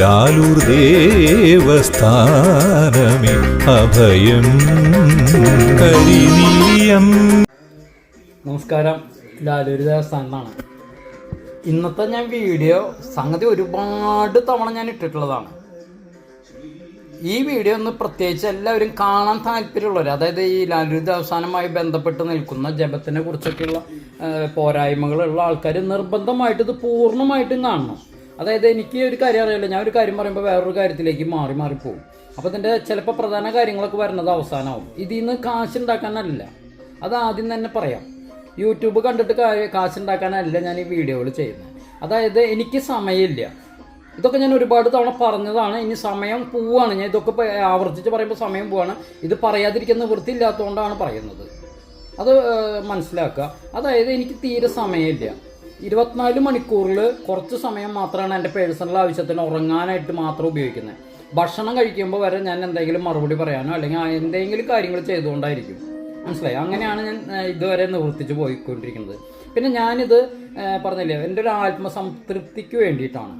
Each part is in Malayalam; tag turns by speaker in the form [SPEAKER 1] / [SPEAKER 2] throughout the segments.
[SPEAKER 1] ലാലൂർ ദേവസ്ഥാനമേ അഭയം. കരിനീയം
[SPEAKER 2] നമസ്കാരം. ലാലൂർ ദേവസ്ഥാനത്താണ്. ഇന്നത്തെ ഞാൻ വീഡിയോ സംഗതി ഒരുപാട് തവണ ഞാൻ ഇട്ടിട്ടുള്ളതാണ്. ഈ വീഡിയോ ഒന്ന് പ്രത്യേകിച്ച് എല്ലാവരും കാണാൻ താല്പര്യമുള്ളവർ അതായത് ഈ ലാലൂർ ദേവസ്ഥാനമായി ബന്ധപ്പെട്ട് നിൽക്കുന്ന ജപത്തിനെ കുറിച്ചൊക്കെയുള്ള പോരായ്മകളുള്ള ആൾക്കാർ നിർബന്ധമായിട്ട് ഇത് പൂർണമായിട്ടും കാണണം. അതായത് എനിക്ക് ഒരു കാര്യം അറിയില്ല. ഞാൻ ഒരു കാര്യം പറയുമ്പോൾ വേറൊരു കാര്യത്തിലേക്ക് മാറി മാറി പോകും അപ്പോൾ ഇതിന്റെ ചിലപ്പോൾ പ്രധാന കാര്യങ്ങളൊക്കെ വരുന്നത് അവസാനമാവും ഇതിൽ നിന്ന് കാശ് ഉണ്ടാക്കാനല്ല. അത് ആദ്യം തന്നെ പറയാം. യൂട്യൂബ് കണ്ടിട്ട് കാശ് ഉണ്ടാക്കാനല്ല ഞാൻ ഈ വീഡിയോകൾ ചെയ്യുന്നത്. അതായത് എനിക്ക് സമയമില്ല. ഇതൊക്കെ ഞാൻ ഒരുപാട് തവണ പറഞ്ഞതാണ്. ഇനി സമയം പോവാണ്. ഞാൻ ഇതൊക്കെ ആവർത്തിച്ച് പറയുമ്പോൾ സമയം പോവാണ്. ഇത് പറയാതിരിക്കുന്ന വൃത്തിയില്ലാത്തതുകൊണ്ടാണ് പറയുന്നത്. അത് മനസ്സിലാക്കുക. അതായത് എനിക്ക് തീരെ സമയമില്ല. ഇരുപത്തിനാല് മണിക്കൂറിൽ കുറച്ച് സമയം മാത്രമാണ് എന്റെ പേഴ്സണൽ ആവശ്യത്തിന് ഉറങ്ങാനായിട്ട് മാത്രം ഉപയോഗിക്കുന്നത്. ഭക്ഷണം കഴിക്കുമ്പോൾ വരെ ഞാൻ എന്തെങ്കിലും മറുപടി പറയാനോ അല്ലെങ്കിൽ എന്തെങ്കിലും കാര്യങ്ങൾ ചെയ്തുകൊണ്ടായിരിക്കും. മനസ്സിലായി? അങ്ങനെയാണ് ഞാൻ ഇതുവരെ നിവർത്തിച്ച് പോയിക്കൊണ്ടിരിക്കുന്നത്. പിന്നെ ഞാനിത് പറഞ്ഞില്ലേ എന്റെ ഒരു ആത്മസംതൃപ്തിക്ക് വേണ്ടിയിട്ടാണ്.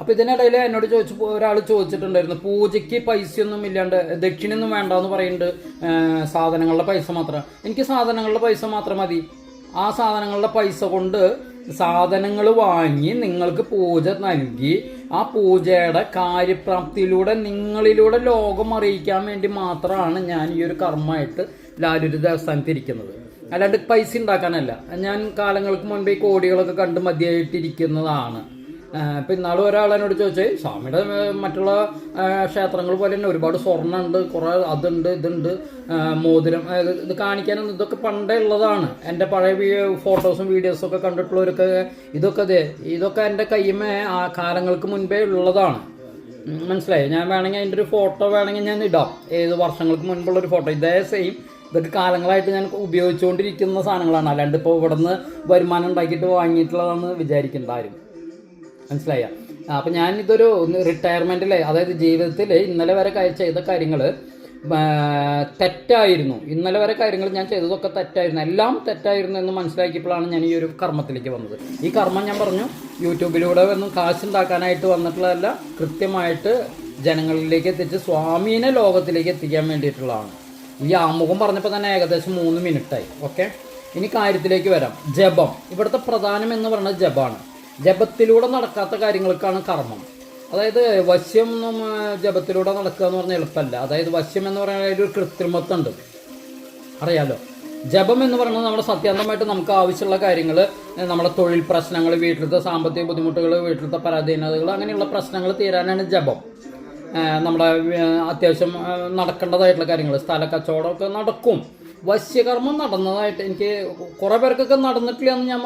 [SPEAKER 2] അപ്പോൾ ഇതിനിടയിൽ എന്നോട് ചോദിച്ചു ഒരാൾ ചോദിച്ചിട്ടുണ്ടായിരുന്നു പൂജയ്ക്ക് പൈസയൊന്നും ഇല്ലാണ്ട് ദക്ഷിണയൊന്നും വേണ്ട എന്ന് പറയുന്നുണ്ട് സാധനങ്ങളുടെ പൈസ മാത്രം. എനിക്ക് സാധനങ്ങളുടെ പൈസ മാത്രം മതി. ആ സാധനങ്ങളുടെ പൈസ കൊണ്ട് സാധനങ്ങൾ വാങ്ങി നിങ്ങൾക്ക് പൂജ നൽകി ആ പൂജയുടെ കാര്യപ്രാപ്തിയിലൂടെ നിങ്ങളിലൂടെ ലോകം അറിയിക്കാൻ വേണ്ടി മാത്രമാണ് ഞാൻ ഈ ഒരു കർമ്മമായിട്ട് ലാലൂര് ദേവസ്ഥാനത്ത് ഇരിക്കുന്നത്. അല്ലാണ്ട് പൈസ ഉണ്ടാക്കാനല്ല. ഞാൻ കാലങ്ങൾക്ക് മുൻപേ കോടികളൊക്കെ കണ്ട് മതിയായിട്ടിരിക്കുന്നതാണ്. ഇപ്പം ഇന്നാളും ഒരാൾ എന്നോട് ചോദിച്ചു സ്വാമിയുടെ മറ്റുള്ള ക്ഷേത്രങ്ങൾ പോലെ തന്നെ ഒരുപാട് സ്വർണമുണ്ട് കുറേ അതുണ്ട് ഇതുണ്ട് മോതിരം ഇത് കാണിക്കാനും ഇതൊക്കെ പണ്ടേ ഉള്ളതാണ്. എന്റെ പഴയ ഫോട്ടോസും വീഡിയോസും ഒക്കെ കണ്ടിട്ടുള്ളവരൊക്കെ ഇതൊക്കെ അതെ ഇതൊക്കെ എന്റെ കയ്യുമേ ആ കാലങ്ങൾക്ക് മുൻപേ ഉള്ളതാണ്. മനസ്സിലായി? ഞാൻ വേണമെങ്കിൽ അതിന്റെ ഒരു ഫോട്ടോ വേണമെങ്കിൽ ഞാൻ ഇടാം. ഏത് വർഷങ്ങൾക്ക് മുൻപുള്ള ഒരു ഫോട്ടോ. ഇതേ സെയിം. ഇതൊക്കെ കാലങ്ങളായിട്ട് ഞാൻ ഉപയോഗിച്ചുകൊണ്ടിരിക്കുന്ന സാധനങ്ങളാണ്. അല്ലാണ്ട് ഇപ്പോൾ ഇവിടെ നിന്ന് വരുമാനം ഉണ്ടാക്കിയിട്ട് വാങ്ങിയിട്ടുള്ളതാണെന്ന് വിചാരിക്കേണ്ട ആരും. മനസ്സിലായ. അപ്പം ഞാൻ ഇതൊരു റിട്ടയർമെന്റിലെ അതായത് ജീവിതത്തിൽ ഇന്നലെ വരെ ചെയ്ത കാര്യങ്ങൾ തെറ്റായിരുന്നു. ഇന്നലെ വരെ കാര്യങ്ങൾ ഞാൻ ചെയ്തതൊക്കെ തെറ്റായിരുന്നു. എല്ലാം തെറ്റായിരുന്നു എന്ന് മനസ്സിലാക്കിയപ്പോഴാണ് ഞാൻ ഈ ഒരു കർമ്മത്തിലേക്ക് വന്നത്. ഈ കർമ്മം ഞാൻ പറഞ്ഞു യൂട്യൂബിലൂടെ ഒന്നും കാശുണ്ടാക്കാനായിട്ട് വന്നിട്ടുള്ളതല്ല കൃത്യമായിട്ട് ജനങ്ങളിലേക്ക് എത്തിച്ച് സ്വാമീനെ ലോകത്തിലേക്ക് എത്തിക്കാൻ വേണ്ടിയിട്ടുള്ളതാണ്. ഈ ആമുഖം പറഞ്ഞപ്പോൾ തന്നെ ഏകദേശം മൂന്ന് മിനിറ്റായി ഓക്കെ ഇനി കാര്യത്തിലേക്ക് വരാം. ജപം. ഇവിടുത്തെ പ്രധാനം എന്ന് പറയുന്നത് ജപമാണ്. ജപത്തിലൂടെ നടക്കാത്ത കാര്യങ്ങൾക്കാണ് കർമ്മം. അതായത് വശ്യം ജപത്തിലൂടെ നടക്കുക എന്ന് പറഞ്ഞാൽ എളുപ്പമല്ല. അതായത് വശ്യം എന്ന് പറയുന്ന ഒരു കൃത്രിമത്വം ഉണ്ട് അറിയാലോ? ജപം എന്ന് പറയുന്നത് നമ്മുടെ സത്യാന്തമായിട്ട് നമുക്ക് ആവശ്യമുള്ള കാര്യങ്ങൾ നമ്മുടെ തൊഴിൽ പ്രശ്നങ്ങൾ വീട്ടിലത്തെ സാമ്പത്തിക ബുദ്ധിമുട്ടുകൾ വീട്ടിലത്തെ പരാധീനതകൾ അങ്ങനെയുള്ള പ്രശ്നങ്ങൾ തീരാനാണ് ജപം. നമ്മുടെ അത്യാവശ്യം നടക്കേണ്ടതായിട്ടുള്ള കാര്യങ്ങൾ സ്ഥല കച്ചവടമൊക്കെ നടക്കും. വശ്യകർമ്മം നടന്നതായിട്ട് എനിക്ക് കുറേ പേർക്കൊക്കെ നടന്നിട്ടില്ല എന്ന് ഞാൻ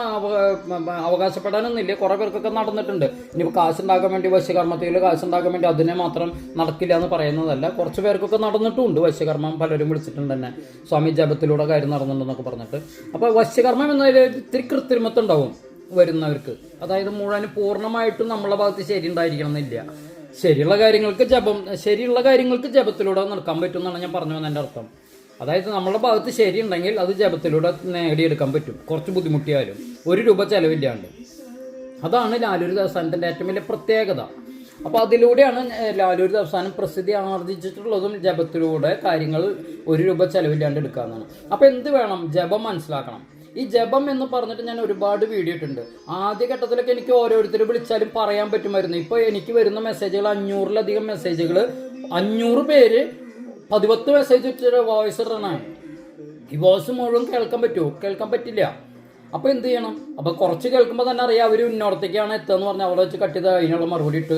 [SPEAKER 2] അവകാശപ്പെടാനൊന്നുമില്ല. കുറേ പേർക്കൊക്കെ നടന്നിട്ടുണ്ട്. ഇനിയിപ്പോൾ കാശുണ്ടാക്കാൻ വേണ്ടി വശ്യകർമ്മത്തിൽ കാശുണ്ടാക്കാൻ വേണ്ടി അതിനെ മാത്രം നടക്കില്ല എന്ന് പറയുന്നതല്ല. കുറച്ച് പേർക്കൊക്കെ നടന്നിട്ടുമുണ്ട് വശ്യകർമ്മം. പലരും വിളിച്ചിട്ടുണ്ട് തന്നെ സ്വാമി ജപത്തിലൂടെ കാര്യം നടന്നിട്ടുണ്ടെന്നൊക്കെ പറഞ്ഞിട്ട്. അപ്പോൾ വശ്യകർമ്മം എന്നതിൽ ഇത്തിരി കൃത്രിമത്വം ഉണ്ടാവും വരുന്നവർക്ക്. അതായത് മുഴുവൻ പൂർണമായിട്ടും നമ്മളെ ഭാഗത്ത് ശരി ഉണ്ടായിരിക്കണം എന്നില്ല ശരിയുള്ള കാര്യങ്ങൾക്ക് ജപം ശരിയുള്ള കാര്യങ്ങൾക്ക് ജപത്തിലൂടെ നടക്കാൻ പറ്റും എന്നാണ് ഞാൻ പറഞ്ഞു വന്നതിന്റെ അർത്ഥം. അതായത് നമ്മുടെ ഭാഗത്ത് ശരിയുണ്ടെങ്കിൽ അത് ജപത്തിലൂടെ നേടിയെടുക്കാൻ പറ്റും. കുറച്ച് ബുദ്ധിമുട്ടിയാലും. ഒരു രൂപ ചെലവില്ലാണ്ട്. അതാണ് ലാലൂർ ദേവസ്ഥാനത്തിന്റെ ഏറ്റവും വലിയ പ്രത്യേകത. അപ്പോൾ അതിലൂടെയാണ് ലാലൂർ ദേവസ്ഥാനം പ്രസിദ്ധി ആർജിച്ചിട്ടുള്ളതും ജപത്തിലൂടെ കാര്യങ്ങൾ ഒരു രൂപ ചെലവില്ലാണ്ട് എടുക്കാമെന്നാണ് അപ്പോൾ എന്ത് വേണം? ജപം മനസ്സിലാക്കണം. ഈ ജപം എന്ന് പറഞ്ഞിട്ട് ഞാൻ ഒരുപാട് വീഡിയോ ഇട്ടുണ്ട് ആദ്യ ഘട്ടത്തിലൊക്കെ എനിക്ക് ഓരോരുത്തർ വിളിച്ചാലും പറയാൻ പറ്റുമായിരുന്നു. ഇപ്പോൾ എനിക്ക് വരുന്ന മെസ്സേജുകൾ അഞ്ഞൂറിലധികം മെസ്സേജുകൾ അഞ്ഞൂറ് പേര് പതിപത്ത് മെസ്സേജ് ഇട്ടൊരു വോയിസ് ഇടണേ. ഈ വോയിസ് മുഴുവൻ കേൾക്കാൻ പറ്റുമോ? കേൾക്കാൻ പറ്റില്ല. അപ്പോൾ എന്ത് ചെയ്യണം? അപ്പോൾ കുറച്ച് കേൾക്കുമ്പോൾ തന്നെ അറിയാം അവർ ഇന്നോടത്തേക്കാണ് എത്തുക എന്ന് പറഞ്ഞാൽ അവിടെ വെച്ച് കട്ട് ചെയ്ത് അതിനുള്ള മറുപടി ഇട്ട്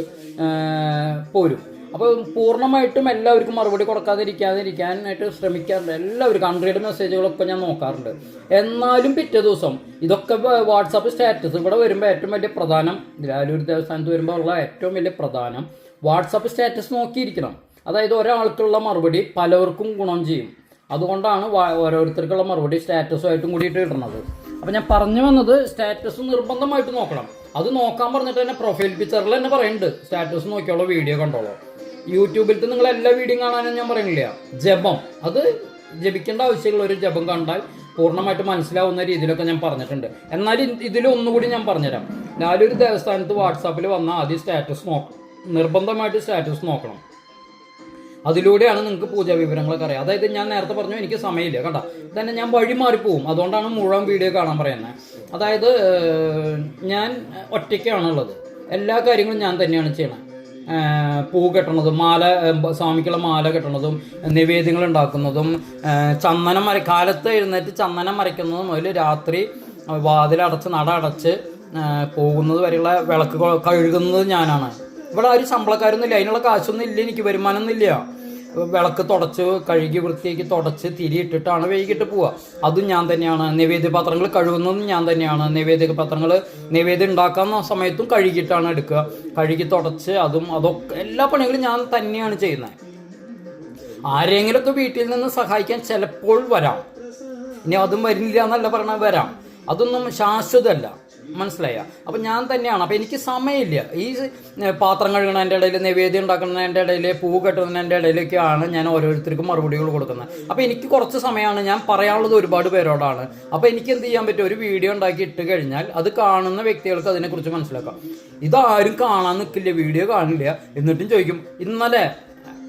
[SPEAKER 2] പോരും. അപ്പോൾ പൂർണമായിട്ടും എല്ലാവർക്കും മറുപടി കൊടുക്കാതിരിക്കാതിരിക്കാനായിട്ട് ശ്രമിക്കാറുണ്ട് എല്ലാവർക്കും ഹൺഡ്രഡ് മെസ്സേജുകളൊക്കെ ഞാൻ നോക്കാറുണ്ട്. എന്നാലും പിറ്റേ ദിവസം ഇതൊക്കെ വാട്സാപ്പ് സ്റ്റാറ്റസ് ഇവിടെ വരുമ്പോൾ ഏറ്റവും വലിയ പ്രധാനം ലാലൂർ ദേവസ്ഥാനത്ത് വരുമ്പോൾ ഉള്ള ഏറ്റവും വലിയ പ്രധാനം വാട്സാപ്പ് സ്റ്റാറ്റസ് നോക്കിയിരിക്കണം. അതായത് ഒരാൾക്കുള്ള മറുപടി പലവർക്കും ഗുണം ചെയ്യും. അതുകൊണ്ടാണ് ഓരോരുത്തർക്കുള്ള മറുപടി സ്റ്റാറ്റസുമായിട്ടും കൂടിയിട്ട് ഇടുന്നത്. അപ്പം ഞാൻ പറഞ്ഞു വന്നത് സ്റ്റാറ്റസ് നിർബന്ധമായിട്ട് നോക്കണം. അത് നോക്കാൻ പറഞ്ഞിട്ട് തന്നെ പ്രൊഫൈൽ പിക്ചറിൽ തന്നെ പറയുന്നുണ്ട്. സ്റ്റാറ്റസ് നോക്കിയോളൂ വീഡിയോ കണ്ടോളൂ. യൂട്യൂബിലത്തെ നിങ്ങൾ എല്ലാ വീഡിയോ കാണാനും ഞാൻ പറയുന്നില്ല. ജപം. അത് ജപിക്കേണ്ട ആവശ്യമുള്ള ഒരു ജപം കണ്ടാൽ പൂർണമായിട്ട് മനസ്സിലാവുന്ന രീതിയിലൊക്കെ ഞാൻ പറഞ്ഞിട്ടുണ്ട്. എന്നാൽ ഇതിൽ ഒന്നുകൂടി ഞാൻ പറഞ്ഞുതരാം. ഞാനൊരു ദേവസ്ഥാനത്ത് വാട്സാപ്പിൽ വന്ന ആദ്യം സ്റ്റാറ്റസ് നോക്കണം നിർബന്ധമായിട്ട് സ്റ്റാറ്റസ് നോക്കണം. അതിലൂടെയാണ് നിങ്ങൾക്ക് പൂജാ വിവരങ്ങളൊക്കെ അറിയാം. അതായത് ഞാൻ നേരത്തെ പറഞ്ഞു എനിക്ക് സമയമില്ല കണ്ട? തന്നെ ഞാൻ വഴി മാറിപ്പോവും അതുകൊണ്ടാണ് മുഴുവൻ വീഡിയോ കാണാൻ പറയുന്നത് അതായത് ഞാൻ ഒറ്റയ്ക്കാണുള്ളത്. എല്ലാ കാര്യങ്ങളും ഞാൻ തന്നെയാണ് ചെയ്യണത് പൂ കെട്ടണതും മാല സ്വാമിക്കുള്ള മാല കെട്ടണതും നിവേദ്യങ്ങൾ ഉണ്ടാക്കുന്നതും ചന്ദനം മര കാലത്ത് എഴുന്നേറ്റ് ചന്ദനം മരയ്ക്കുന്നതും മുതൽ രാത്രി വാതിലടച്ച് നട അടച്ച് പോകുന്നത് വരെയുള്ള വിളക്ക് കഴുകുന്നത് ഞാനാണ്. ഇവിടെ ആരും ശമ്പളക്കാരൊന്നുമില്ല. അതിനുള്ള കാശൊന്നും ഇല്ല എനിക്ക് വരുമാനമൊന്നും ഇല്ല വിളക്ക് തുടച്ച് കഴുകി വൃത്തിയാക്കി തുടച്ച് തിരിയിട്ടിട്ടാണ് വൈകിട്ട് പോവുക. അതും ഞാൻ തന്നെയാണ്. നിവേദ്യ പാത്രങ്ങൾ കഴുകുന്നതും ഞാൻ തന്നെയാണ്. നിവേദ്യ പാത്രങ്ങൾ നിവേദ്യം ഉണ്ടാക്കുന്ന സമയത്തും കഴുകിയിട്ടാണ് എടുക്കുക. കഴുകി തുടച്ച് അതും അതൊക്കെ എല്ലാ പണികളും ഞാൻ തന്നെയാണ് ചെയ്യുന്നത്. ആരെങ്കിലുമൊക്കെ വീട്ടിൽ നിന്ന് സഹായിക്കാൻ ചിലപ്പോൾ വരാം. ഇനി അതും വരുന്നില്ല എന്നല്ല പറഞ്ഞാൽ വരാം. അതൊന്നും ശാശ്വതമല്ല. മനസ്സിലായ. അപ്പം ഞാൻ തന്നെയാണ്. അപ്പം എനിക്ക് സമയമില്ല. ഈ പാത്രം കഴുകണതിന്റെ ഇടയിൽ നിവേദ്യം ഉണ്ടാക്കുന്നതിന്റെ ഇടയിൽ പൂ കെട്ടുന്നതിന്റെ ഇടയിലൊക്കെയാണ് ഞാൻ ഓരോരുത്തർക്കും മറുപടികൾ കൊടുക്കുന്നത്. അപ്പം എനിക്ക് കുറച്ച് സമയമാണ്. ഞാൻ പറയാനുള്ളത് ഒരുപാട് പേരോടാണ്. അപ്പം എനിക്ക് എന്ത് ചെയ്യാൻ പറ്റും? ഒരു വീഡിയോ ഉണ്ടാക്കി ഇട്ട് കഴിഞ്ഞാൽ അത് കാണുന്ന വ്യക്തികൾക്ക് അതിനെക്കുറിച്ച് മനസ്സിലാക്കാം. ഇതാരും കാണാൻ നിൽക്കില്ല വീഡിയോ കാണില്ല. എന്നിട്ടും ചോദിക്കും ഇന്നലെ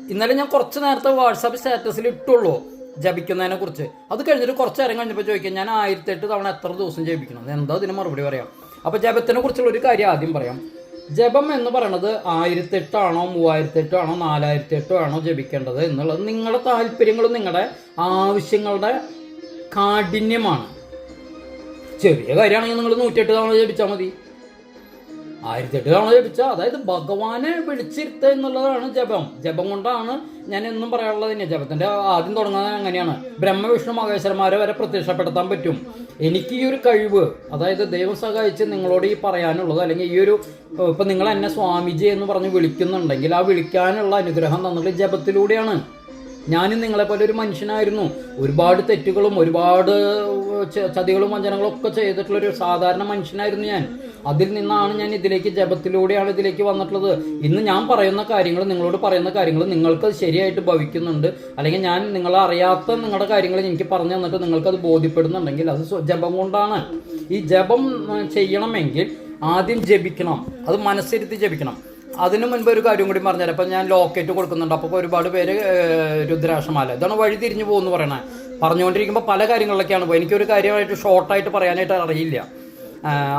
[SPEAKER 2] ഇന്നലെ ഞാൻ കുറച്ച് നേരത്തെ വാട്സാപ്പ് സ്റ്റാറ്റസിൽ ഇട്ടുള്ളൂ. ജപിക്കുന്നതിനെ കുറിച്ച് അത് കഴിഞ്ഞിട്ട് കുറച്ച് നേരം കഴിഞ്ഞപ്പോൾ ചോദിക്കാം ഞാൻ ആയിരത്തി എട്ട് തവണ എത്ര ദിവസം ജപിക്കണം? എന്താ അതിന് മറുപടി പറയാം? അപ്പോൾ ജപത്തിനെ കുറിച്ചുള്ള ഒരു കാര്യം ആദ്യം പറയാം. ജപം എന്ന് പറയുന്നത് ആയിരത്തെട്ടാണോ മൂവായിരത്തെട്ടാണോ നാലായിരത്തി ആണോ ജപിക്കേണ്ടത് എന്നുള്ളത് നിങ്ങളുടെ താല്പര്യങ്ങളും നിങ്ങളുടെ ആവശ്യങ്ങളുടെ കാഠിന്യമാണ്. ചെറിയ കാര്യമാണെങ്കിൽ നിങ്ങൾ നൂറ്റെട്ട് തവണ ജപിച്ചാൽ മതി. ആയിരത്തെട്ട് തവണ ജപിച്ച. അതായത് ഭഗവാനെ വിളിച്ചിരുത്തുക എന്നുള്ളതാണ് ജപം. ജപം കൊണ്ടാണ് ഞാൻ എന്നും പറയാനുള്ളത് തന്നെ. ജപത്തിന്റെ ആദ്യം തുടങ്ങുന്നത് അങ്ങനെയാണ്. ബ്രഹ്മവിഷ്ണു മഹേശ്വരന്മാരെ വരെ പ്രത്യക്ഷപ്പെടുത്താൻ പറ്റും. എനിക്ക് ഈ ഒരു കഴിവ് അതായത് ദൈവം സഹായിച്ച് നിങ്ങളോട് ഈ പറയാനുള്ളത് അല്ലെങ്കിൽ ഈ ഒരു ഇപ്പൊ നിങ്ങൾ എന്നെ സ്വാമിജി എന്ന് പറഞ്ഞ് വിളിക്കുന്നുണ്ടെങ്കിൽ ആ വിളിക്കാനുള്ള അനുഗ്രഹം തന്നത് ജപത്തിലൂടെയാണ്. ഞാനും നിങ്ങളെപ്പോലെ ഒരു മനുഷ്യനായിരുന്നു. ഒരുപാട് തെറ്റുകളും ഒരുപാട് ചതികളും വഞ്ചനകളും ഒക്കെ ചെയ്തിട്ടുള്ള ഒരു സാധാരണ മനുഷ്യനായിരുന്നു ഞാൻ. അതിൽ നിന്നാണ് ഞാൻ ഇതിലേക്ക് ജപത്തിലൂടെയാണ് ഇതിലേക്ക് വന്നിട്ടുള്ളത്. ഇന്ന് ഞാൻ പറയുന്ന കാര്യങ്ങൾ നിങ്ങളോട് പറയുന്ന കാര്യങ്ങൾ നിങ്ങൾക്ക് ശരിയായിട്ട് ഭവിക്കുന്നുണ്ട്. അല്ലെങ്കിൽ ഞാൻ നിങ്ങളെ അറിയാത്ത നിങ്ങളുടെ കാര്യങ്ങൾ എനിക്ക് പറഞ്ഞു തന്നിട്ട് നിങ്ങൾക്ക് അത് ബോധ്യപ്പെടുന്നുണ്ടെങ്കിൽ അത് ജപം കൊണ്ടാണ്. ഈ ജപം ചെയ്യണമെങ്കിൽ ആദ്യം ജപിക്കണം. അത് മനസ്സിരുത്തി ജപിക്കണം. അതിനു മുൻപ് ഒരു കാര്യം കൂടി പറഞ്ഞാൽ അപ്പം ഞാൻ ലോക്കറ്റ് കൊടുക്കുന്നുണ്ട്. അപ്പോൾ ഒരുപാട് പേര് രുദ്രാക്ഷമാല. ഇതാണ് വഴി തിരിഞ്ഞു പോകുന്നു പറയണേ. പറഞ്ഞുകൊണ്ടിരിക്കുമ്പോൾ പല കാര്യങ്ങളിലൊക്കെയാണ് എനിക്കൊരു കാര്യമായിട്ട് ഷോർട്ടായിട്ട് പറയാനായിട്ട് അറിയില്ല.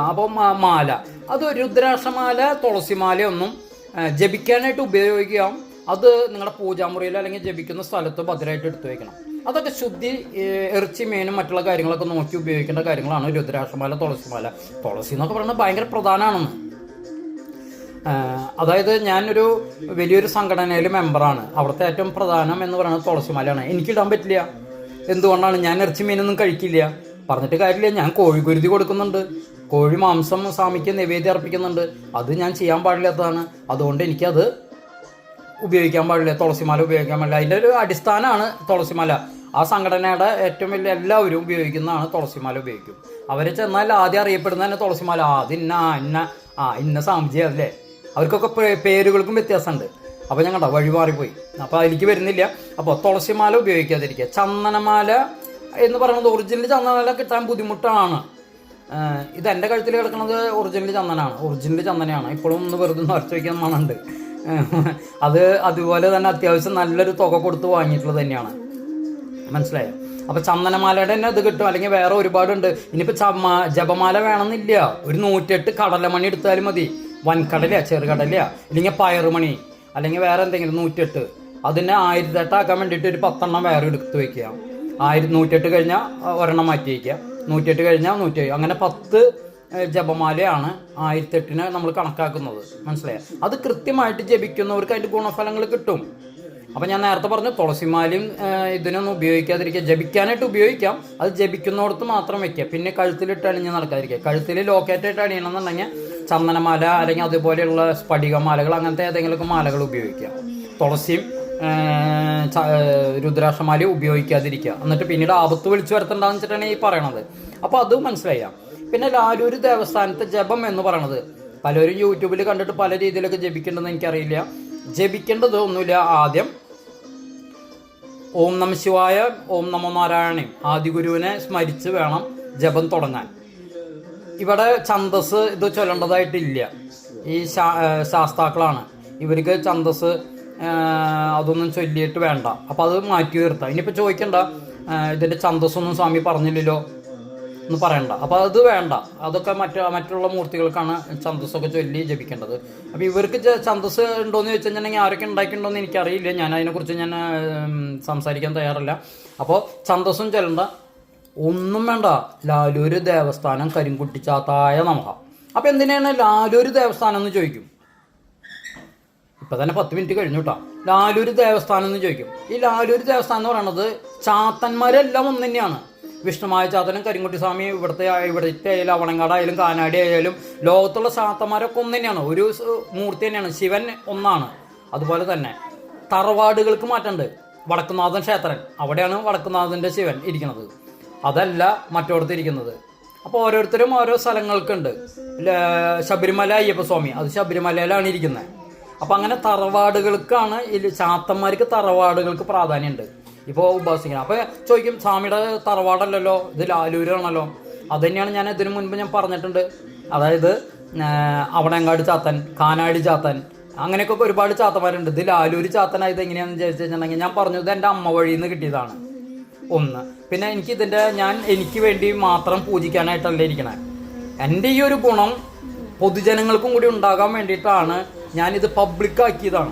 [SPEAKER 2] അപ്പം മാല. അത് രുദ്രാക്ഷമാല തുളസിമാലയൊന്നും ജപിക്കാനായിട്ട് ഉപയോഗിക്കാം. അത് നിങ്ങളുടെ പൂജാമുറിയിൽ അല്ലെങ്കിൽ ജപിക്കുന്ന സ്ഥലത്ത് ഭദ്രമായിട്ട് എടുത്തു വെക്കണം. അതൊക്കെ ശുദ്ധി ഇറച്ചി മീനും മറ്റുള്ള കാര്യങ്ങളൊക്കെ നോക്കി ഉപയോഗിക്കേണ്ട കാര്യങ്ങളാണ് രുദ്രാക്ഷമാല തുളസിമാല. തുളസി എന്നൊക്കെ പറയുന്നത് ഭയങ്കര പ്രധാനമാണെന്ന്. അതായത് ഞാനൊരു വലിയൊരു സംഘടനയിൽ മെമ്പറാണ്. അവിടുത്തെ ഏറ്റവും പ്രധാനം എന്ന് പറയുന്നത് തുളസിമലയാണ്. എനിക്കിടാൻ പറ്റില്ല. എന്തുകൊണ്ടാണ് ഞാൻ ഇറച്ചി മീനൊന്നും കഴിക്കില്ല? പറഞ്ഞിട്ട് കാര്യമില്ല. ഞാൻ കോഴിക്കുരുതി കൊടുക്കുന്നുണ്ട്. കോഴി മാംസം സ്വാമിക്ക് നിവേദ്യം അർപ്പിക്കുന്നുണ്ട്. അത് ഞാൻ ചെയ്യാൻ പാടില്ലാത്തതാണ്. അതുകൊണ്ട് എനിക്കത് ഉപയോഗിക്കാൻ പാടില്ല. തുളസിമാല ഉപയോഗിക്കാൻ പാടില്ല. അതിന്റെ ഒരു അടിസ്ഥാനമാണ് തുളസിമാല. ആ സംഘടനയുടെ ഏറ്റവും വലിയ എല്ലാവരും ഉപയോഗിക്കുന്നതാണ് തുളസിമാല ഉപയോഗിക്കും. അവരെ ചെന്നാൽ ആദ്യം അറിയപ്പെടുന്ന തന്നെ തുളസിമാല. ആ അത് ഇന്ന ഇന്ന ആ ഇന്ന സാമിജി അല്ലേ? അവർക്കൊക്കെ പേരുകൾക്കും വ്യത്യാസമുണ്ട്. അപ്പോൾ ഞാൻ കണ്ടോ വഴി മാറിപ്പോയി. അപ്പോൾ അതിലേക്ക് വരുന്നില്ല. അപ്പോൾ തുളസിമാല ഉപയോഗിക്കാതിരിക്കുക. ചന്ദനമാല എന്ന് പറയുന്നത് ഒറിജിനൽ ചന്ദനമാല കിട്ടാൻ ബുദ്ധിമുട്ടാണ്. ഇത് എന്റെ കഴുത്തിൽ കിടക്കുന്നത് ഒറിജിനൽ ചന്ദനാണ്. ഒറിജിനൽ ചന്ദനയാണ്. ഇപ്പോഴും ഒന്ന് വെറുതെ നിറച്ച് വയ്ക്കാൻ മണുണ്ട് അത് അതുപോലെ തന്നെ അത്യാവശ്യം നല്ലൊരു തുക കൊടുത്ത് വാങ്ങിയിട്ടുള്ളത് തന്നെയാണ്. മനസ്സിലായോ? അപ്പോൾ ചന്ദനമാലയുടെ തന്നെ ഇത് കിട്ടും. അല്ലെങ്കിൽ വേറെ ഒരുപാടുണ്ട്. ഇനിയിപ്പോൾ ചമ്മ- ജപമാല വേണമെന്നില്ല. ഒരു നൂറ്റെട്ട് കടലമണി എടുത്താലും മതി. വൻകടല ചെറുകടല ഇല്ലെങ്കിൽ പയറുമണി. അല്ലെങ്കിൽ വേറെ എന്തെങ്കിലും നൂറ്റെട്ട്. അതിനെ ആയിരത്തെട്ടാക്കാൻ വേണ്ടിയിട്ട് ഒരു പത്തെണ്ണം വേറെ എടുത്ത് വയ്ക്കുക ആയിരത്തി നൂറ്റെട്ട് കഴിഞ്ഞാൽ ഒരെണ്ണം മാറ്റി വയ്ക്കുക നൂറ്റെട്ട് കഴിഞ്ഞാൽ നൂറ്റി അങ്ങനെ പത്ത് ജപമാലയാണ് ജപമാലയാണ് ആയിരത്തെട്ടിന് നമ്മൾ കണക്കാക്കുന്നത്. മനസ്സിലായോ? അത് കൃത്യമായിട്ട് ജപിക്കുന്നവർക്ക് അതിന്റെ ഗുണഫലങ്ങൾ കിട്ടും. അപ്പം ഞാൻ നേരത്തെ പറഞ്ഞു തുളസിമാലയും ഇതിനൊന്നും ഉപയോഗിക്കാതിരിക്കുക. ജപിക്കാനായിട്ട് ഉപയോഗിക്കാം. അത് ജപിക്കുന്നിടത്ത് മാത്രം വെക്കുക. പിന്നെ കഴുത്തിലിട്ട് അണിഞ്ഞ് നടക്കാതിരിക്കുക. കഴുത്തിൽ ലോക്കേറ്റായിട്ട് അണിയണമെന്നുണ്ടെങ്കിൽ ചന്ദനമാല അല്ലെങ്കിൽ അതുപോലെയുള്ള സ്ഫടികമാലകൾ അങ്ങനത്തെ ഏതെങ്കിലുമൊക്കെ മാലകൾ ഉപയോഗിക്കുക. തുളസിയും രുദ്രാക്ഷമാലയും ഉപയോഗിക്കാതിരിക്കുക. എന്നിട്ട് പിന്നീട് ആപത്ത് വിളിച്ചു വരുത്തണ്ടെന്ന് വെച്ചിട്ടാണ് ഈ പറയണത്. അപ്പൊ അത് മനസ്സിലായ പിന്നെ ലാലൂർ ദേവസ്ഥാനത്തെ ജപം എന്ന് പറയണത്. പലരും യൂട്യൂബിൽ കണ്ടിട്ട് പല രീതിയിലൊക്കെ ജപിക്കേണ്ടതെന്ന് എനിക്കറിയില്ല. ജപിക്കേണ്ടത് ഒന്നുമില്ല. ആദ്യം ഓം നമ ശിവായ ഓം നമോ നാരായണയും ആദിഗുരുവിനെ സ്മരിച്ച് വേണം ജപം തുടങ്ങാൻ. ഇവിടെ ഛന്തസ് ഇത് ചൊല്ലേണ്ടതായിട്ടില്ല. ഈ ശാസ്താക്കളാണ്. ഇവർക്ക് ഛന്തസ് അതൊന്നും ചൊല്ലിയിട്ട് വേണ്ട. അപ്പം അത് മാറ്റി നിർത്താം. ഇനിയിപ്പോൾ ചോദിക്കണ്ട ഇതിന്റെ ഛന്തസ്സൊന്നും സ്വാമി പറഞ്ഞില്ലല്ലോ എന്ന് പറയണ്ട. അപ്പോൾ അത് വേണ്ട. അതൊക്കെ മറ്റു മറ്റുള്ള മൂർത്തികൾക്കാണ് ഛന്തസ്സൊക്കെ ചൊല്ലി ജപിക്കേണ്ടത്. അപ്പോൾ ഇവർക്ക് ഛന്തസ് ഉണ്ടോയെന്ന് ചോദിച്ചു കഴിഞ്ഞിട്ടുണ്ടെങ്കിൽ ആരൊക്കെ ഉണ്ടാക്കിയിട്ടുണ്ടോയെന്ന് എനിക്കറിയില്ല. ഞാൻ അതിനെക്കുറിച്ച് ഞാൻ സംസാരിക്കാൻ തയ്യാറല്ല. അപ്പോൾ ഛന്തസ്സും ചൊല്ലണ്ട. ഒന്നും വേണ്ട. ലാലൂര് ദേവസ്ഥാനം കരിങ്കുട്ടിച്ചാത്തായ നമഹ. അപ്പൊ എന്തിനാണ് ലാലൂര് ദേവസ്ഥാനം എന്ന് ചോദിക്കും? ഇപ്പൊ തന്നെ പത്ത് മിനിറ്റ് കഴിഞ്ഞു കേട്ടോ ലാലൂര് ദേവസ്ഥാനം എന്ന് ചോദിക്കും. ഈ ലാലൂര് ദേവസ്ഥാനം എന്ന് പറയുന്നത് ചാത്തന്മാരെല്ലാം ഒന്ന് തന്നെയാണ്. വിഷ്ണുമായ ചാത്തനും കരിങ്കുട്ടി സ്വാമി ഇവിടുത്തെ ഇവിടുത്തെ ആയാലും അവണങ്ങാട് ആയാലും കാനാടി ആയാലും ലോകത്തുള്ള ചാത്തന്മാരൊക്കെ ഒന്ന് തന്നെയാണ്. ഒരു മൂർത്തി തന്നെയാണ്. ശിവൻ ഒന്നാണ്. അതുപോലെ തന്നെ തറവാടുകൾക്ക് മാറ്റമുണ്ട്. വടക്കുനാഥൻ ക്ഷേത്രൻ. അവിടെയാണ് വടക്കുനാഥന്റെ ശിവൻ ഇരിക്കുന്നത്. അതല്ല മറ്റോടത്ത് ഇരിക്കുന്നത്. അപ്പോൾ ഓരോരുത്തരും ഓരോ സ്ഥലങ്ങൾക്കുണ്ട്. ശബരിമല അയ്യപ്പസ്വാമി. അത് ശബരിമലയിലാണ് ഇരിക്കുന്നത്. അപ്പം അങ്ങനെ തറവാടുകൾക്കാണ് ചാത്തന്മാർക്ക് തറവാടുകൾക്ക് പ്രാധാന്യമുണ്ട്. ഇപ്പോൾ ഉപാസിക്കണം അപ്പോൾ ചോദിക്കും സ്വാമിയുടെ തറവാടല്ലല്ലോ? ഇത് ലാലൂരാണല്ലോ? അത് തന്നെയാണ് ഞാൻ ഇതിനു മുൻപ് ഞാൻ പറഞ്ഞിട്ടുണ്ട്. അതായത് അവണങ്ങാട് ചാത്തൻ കാനാടി ചാത്തൻ അങ്ങനെയൊക്കെ ഒരുപാട് ചാത്തന്മാരുണ്ട്. ഇത് ലാലൂര് ചാത്തനായത് എങ്ങനെയാണെന്ന് ചോദിച്ചു ഞാൻ പറഞ്ഞത് എന്റെ അമ്മ വഴിയിൽ നിന്ന് കിട്ടിയതാണ്. ഒന്ന്. പിന്നെ എനിക്ക് ഇതിന്റെ ഞാൻ എനിക്ക് വേണ്ടി മാത്രം പൂജിക്കാനായിട്ടല്ല ഇരിക്കണേ. എന്റെ ഈ ഒരു ഗുണം പൊതുജനങ്ങൾക്കും കൂടി ഉണ്ടാകാൻ വേണ്ടിയിട്ടാണ് ഞാനിത് പബ്ലിക്കാക്കിയതാണ്.